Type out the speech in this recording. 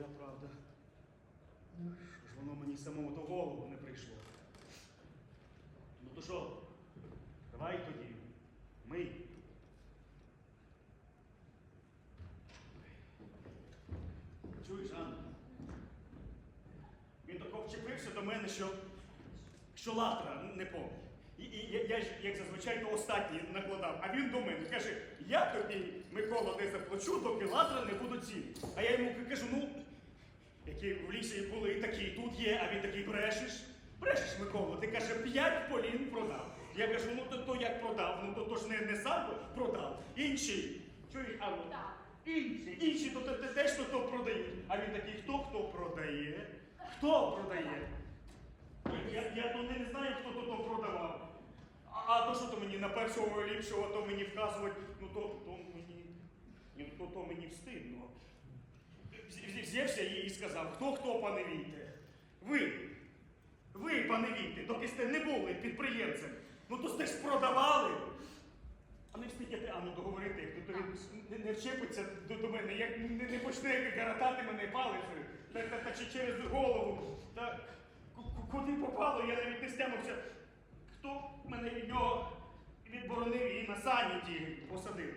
твоя правда. Що ж воно мені самому до голову не прийшло. Ну то що, давай тоді. Ми. Чуєш, Анна? Він тако вчепився до мене, що, що латра не помню. І, і я, я ж, як зазвичай, то останній накладав. А він до мене каже, я тобі, Микола, не заплачу, доки латра не буду ціни. А я йому кажу, ну, які в лісі були такі, тут є, а він такий брешеш. Брешеш, Микола, ти каже, п'ять полін продав. Я кажу, ну то, то як продав, ну то, то ж не, не сам продав. Інші. Чуєш, а ну, Так. інші, інші, то, то теж то, то продають. А він такий, хто хто продає? Хто продає? Я, я, то не, знаю, хто то, то продавав. А, а то що то мені на першого ліпшого, то мені вказувати, ну то, то мені. ні, ну, То, то мені встидно. Взя- Взявся і сказав, хто хто, пане Війте? Ви. Ви, пане Війте, доки сте не були підприємцем. Ну то сте ж продавали. А не встигнете Анну договорити, як то він не, вчепиться до, до мене, як не, не почне гаратати мене палицею, та, та, та чи через голову. Та ку- ку- куди попало, я навіть не стямився. Хто мене від нього відборонив і на сані ті посадив?